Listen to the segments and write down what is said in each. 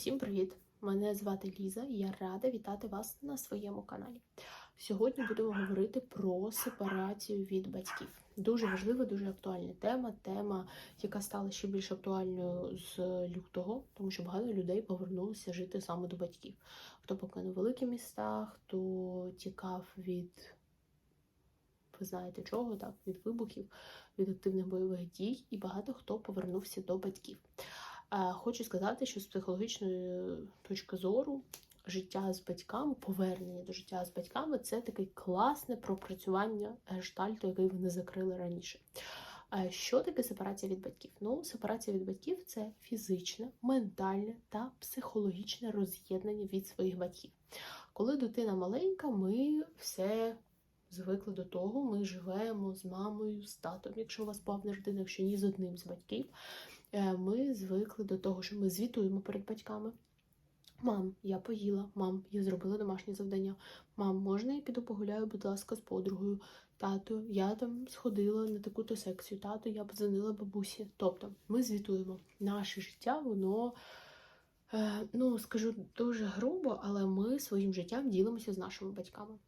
Усім привіт! Мене звати Ліза і я рада вітати вас на своєму каналі. Сьогодні будемо говорити про сепарацію від батьків. Дуже важлива, дуже актуальна тема. Тема, яка стала ще більш актуальною з лютого, тому що багато людей повернулися жити саме до батьків. Хто покинув великі міста, хто тікав від, ви знаєте чого, так, від вибухів, від активних бойових дій, і багато хто повернувся до батьків. Е, Хочу сказати, що з психологічної точки зору життя з батьками, повернення до життя з батьками це таке класне пропрацювання гештальту, який ви не закрили раніше. Е, Що таке сепарація від батьків? Ну, сепарація від батьків це фізичне, ментальне та психологічне роз'єднання від своїх батьків. Коли дитина маленька, ми все звикли до того, ми живемо з мамою, з татом, якщо у вас повна родина, якщо ні з одним з батьків. Е, Ми звикли до того, що ми звітуємо перед батьками. Мам, я поїла, мам, я зробила домашнє завдання. Мам, можна я піду погуляю, будь ласка, з подругою. Тато, я там сходила на таку-то секцію. Тато, я подзвонила бабусі. Тобто, ми звітуємо. Наше життя, воно, е, ну скажу дуже грубо, але ми своїм життям ділимося з нашими батьками.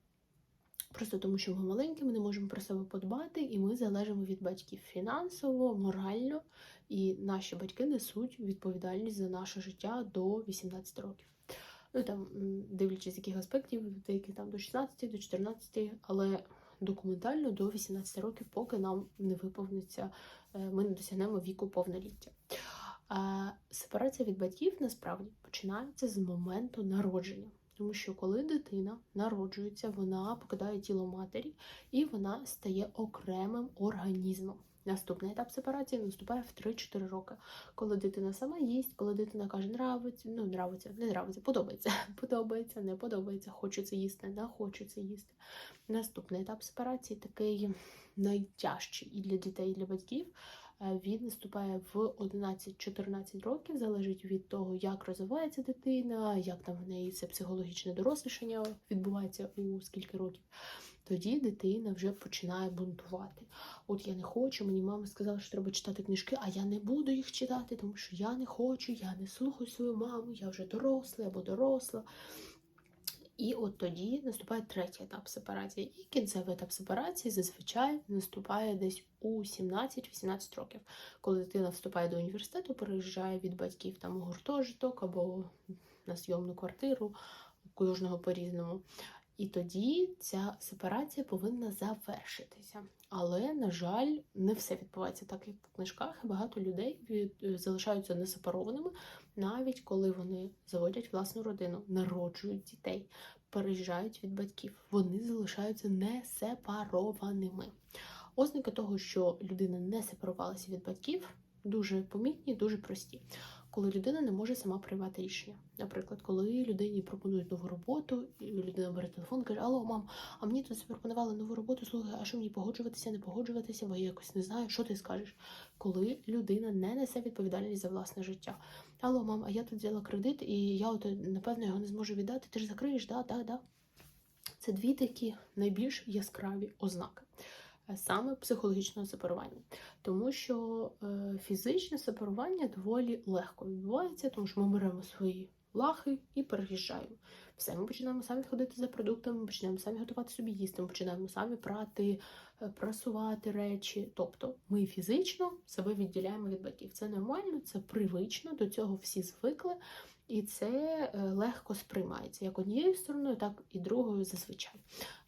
Просто тому, що ми маленькі, ми не можемо про себе подбати, і ми залежимо від батьків фінансово, морально, і наші батьки несуть відповідальність за наше життя до 18 років. Ну там, дивлячись яких аспектів, деякі там до 16, до 14, але документально до 18 років, поки нам не виповниться, е, ми не досягнемо віку повноліття. Сепарація від батьків насправді починається з моменту народження. Тому що коли дитина народжується, вона покидає тіло матері і вона стає окремим організмом. Наступний етап сепарації наступає в 3-4 роки. Коли дитина сама їсть, коли дитина каже, нравиться, ну нравиться, не нравиться, подобається, подобається, не подобається, це їсти, не це їсти. Наступний етап сепарації такий найтяжчий і для дітей, і для батьків. Е, Він наступає в 11-14 років, залежить від того, як розвивається дитина, як там в неї це психологічне дорослішання відбувається у скільки років. Тоді дитина вже починає бунтувати. От я не хочу, мені мама сказала, що треба читати книжки, а я не буду їх читати, тому що я не хочу, я не слухаю свою маму, я вже дорослий або доросла. І от тоді наступає третій етап сепарації. І кінцевий етап сепарації зазвичай наступає десь у 17-18 років, коли дитина вступає до університету, переїжджає від батьків там у гуртожиток або на зйомну квартиру, кожного по-різному. І тоді ця сепарація повинна завершитися. Але, на жаль, не все відбувається так, як в книжках, багато людей від... залишаються несепарованими, навіть коли вони заводять власну родину, народжують дітей, переїжджають від батьків. Вони залишаються несепарованими. Ознаки того, що людина не сепарувалася від батьків, дуже помітні, дуже прості. Коли людина не може сама приймати рішення. Наприклад, коли людині пропонують нову роботу, і людина бере телефон і каже: Алло, мам, а мені тут запропонували нову роботу, слухай, а що мені погоджуватися, не погоджуватися, бо я якось не знаю, що ти скажеш, коли людина не несе відповідальність за власне життя. Алло, мам, а я тут взяла кредит, і я от напевно його не зможу віддати. Ти ж закриєш, да, да, да. Це дві такі найбільш яскраві ознаки. Саме психологічного сепарування, тому що е, фізичне сепарування доволі легко відбувається, тому що ми беремо свої лахи і переїжджаємо. Все, ми починаємо самі ходити за продуктами, ми починаємо самі готувати собі їсти, ми починаємо самі прати, е, прасувати речі. Тобто ми фізично себе відділяємо від батьків. Це нормально, це привично, до цього всі звикли, і це е, легко сприймається як однією стороною, так і другою зазвичай.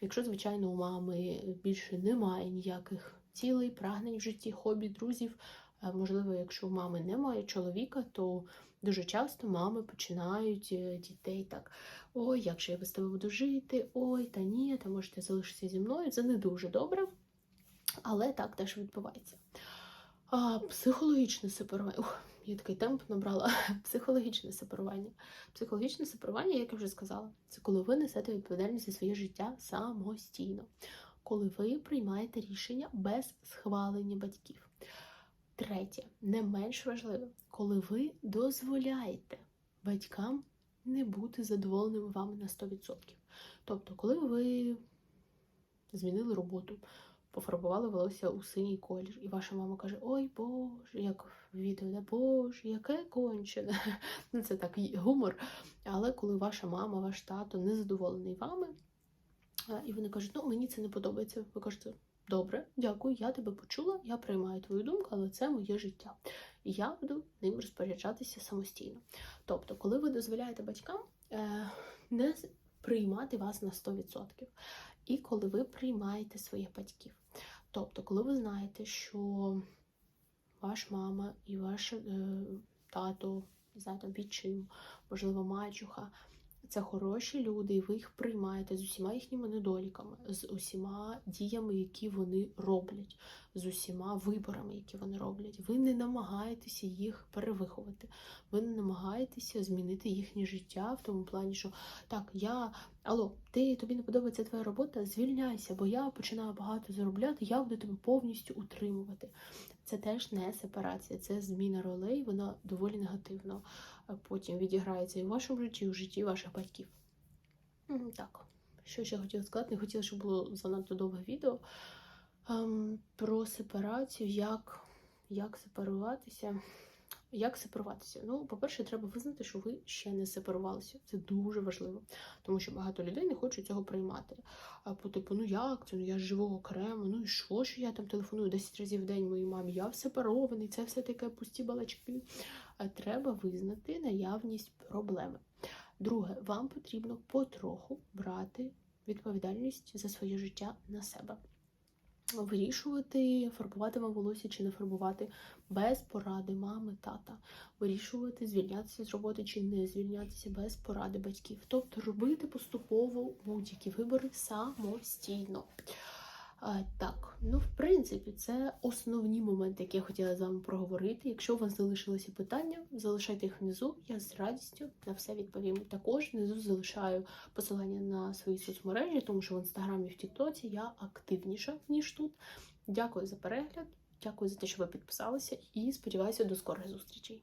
Якщо, звичайно, у мами більше немає ніяких цілей, прагнень в житті, хобі, друзів. е, Можливо, якщо у мами немає чоловіка, то дуже часто мами починають е, дітей так: ой, як же я без тебе буду жити, ой, та ні, та можете залишитися зі мною. Це не дуже добре, але так теж відбувається. А, психологічне сепарування. Ух, я такий темп набрала. Психологічне сепарування. Психологічне сепарування, як я вже сказала, це коли ви несете відповідальність за своє життя самостійно, коли ви приймаєте рішення без схвалення батьків. Третє, не менш важливе, коли ви дозволяєте батькам не бути задоволеними вами на 100%. Тобто, коли ви змінили роботу, пофарбували волосся у синій колір, і ваша мама каже: Ой Боже, як відео, да, боже, яке кончене. Ну, це так гумор. Але коли ваша мама, ваш тато не задоволений вами, і вони кажуть, ну мені це не подобається. Ви кажете, добре, дякую, я тебе почула, я приймаю твою думку, але це моє життя. І я буду ним розпоряджатися самостійно. Тобто, коли ви дозволяєте батькам е, не приймати вас на 100%, і коли ви приймаєте своїх батьків. Тобто, коли ви знаєте, що ваш мама і ваш е, тато, не знаю, там відчим, можливо, мачуха, це хороші люди, і ви їх приймаєте з усіма їхніми недоліками, з усіма діями, які вони роблять, з усіма виборами, які вони роблять. Ви не намагаєтеся їх перевиховати, ви не намагаєтеся змінити їхнє життя в тому плані, що так, я алло, ти тобі не подобається твоя робота, звільняйся, бо я починаю багато заробляти, я буду тебе повністю утримувати. Це теж не сепарація, це зміна ролей, вона доволі негативно е, потім відіграється і в вашому житті, і в житті ваших батьків. Так, що ще хотіла сказати, не хотіла, щоб було занадто довге відео про сепарацію, як, як сепаруватися. Як сепаруватися? Ну, по-перше, треба визнати, що ви ще не сепарувалися. Це дуже важливо, тому що багато людей не хочуть цього приймати. А по типу, ну як це? Ну я ж живу окремо, ну і що, що я там телефоную 10 разів в день моїй мамі? Я сепарований, це все таке пусті балачки. А треба визнати наявність проблеми. Друге, вам потрібно потроху брати відповідальність за своє життя на себе. Вирішувати, фарбувати вам волосся чи не фарбувати без поради мами, тата, вирішувати, звільнятися з роботи чи не звільнятися без поради батьків. Тобто робити поступово будь-які вибори самостійно. Так, ну в принципі, це основні моменти, які я хотіла з вами проговорити. Якщо у вас залишилися питання, залишайте їх внизу. Я з радістю на все відповім. Також внизу залишаю посилання на свої соцмережі, тому що в інстаграмі в Тіктоці я активніша ніж тут. Дякую за перегляд, дякую за те, що ви підписалися, і сподіваюся до скорих зустрічей.